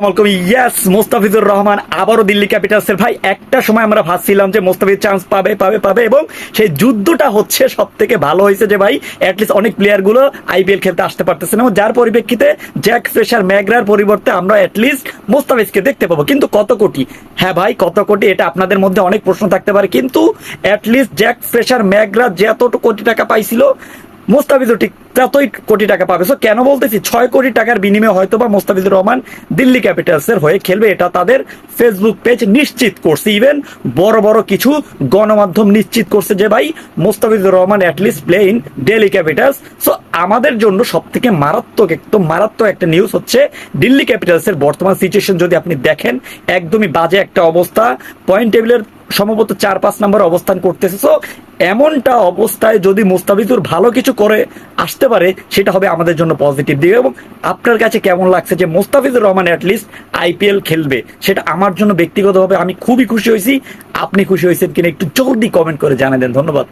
Welcome ইয়াস মোস্তাফিজুর রহমান আবারও দিল্লি ক্যাপিটালসের ভাই। একটা সময় আমরা ভাবছিলাম যে মোস্তাফিজ চান্স পাবে পাবে পাবে এবং সেই যুদ্ধটা হচ্ছে সব থেকে ভালো হয়েছে যে ভাই অ্যাটলিস্ট অনেক প্লেয়ারগুলো আইপিএল খেলতে আসতে পারতেছে না যার পরিপ্রেক্ষিতে জ্যাক ফ্রেশার ম্যাগরার পরিবর্তে আমরা অ্যাটলিস্ট মোস্তাফিজকে দেখতে পাবো। কিন্তু কত কোটি? হ্যাঁ ভাই, কত কোটি? এটা আপনাদের মধ্যে অনেক প্রশ্ন থাকতে পারে। কিন্তু অ্যাটলিস্ট জ্যাক ফ্রেশার ম্যাগরা যে এতটুকু কোটি টাকা পাইছিল মোস্তাফিজও ঠিক ততই কোটি টাকা পাবে। সো কেন বলতেছি? ছয় কোটি টাকার বিনিময়ে হয়তো বা মোস্তাফিজুর রহমান দিল্লি ক্যাপিটালস এর হয়ে খেলবে। এটা তাদের ফেসবুক পেজ নিশ্চিত করছে। ইভেন বড় বড় কিছু গণমাধ্যম নিশ্চিত করছে যে, ভাই, Mustafizur Rahman at least play in Delhi Capitals so আমাদের জন্য সব থেকে মারাত্মক, একদম মারাত্মক একটা নিউজ হচ্ছে দিল্লি ক্যাপিটালস এর বর্তমান সিচুয়েশন যদি আপনি দেখেন, একদমই বাজে একটা অবস্থা। পয়েন্ট টেবিলের সম্ভবত চার পাঁচ নম্বর অবস্থান করতেছে। সো এমনটা অবস্থায় যদি মুস্তাফিজুর ভালো কিছু করে, আসতে পারে, সেটা হবে আমাদের জন্য পজিটিভ দিকে। এবং আপনার কাছে কেমন লাগছে যে মুস্তাফিজুর রহমান অ্যাটলিস্ট আইপিএল খেলবে? সেটা আমার জন্য ব্যক্তিগতভাবে আমি খুবই খুশি হয়েছি। আপনি খুশি হয়েছেন কিনা একটু জলদি কমেন্ট করে জানাই দেন। ধন্যবাদ।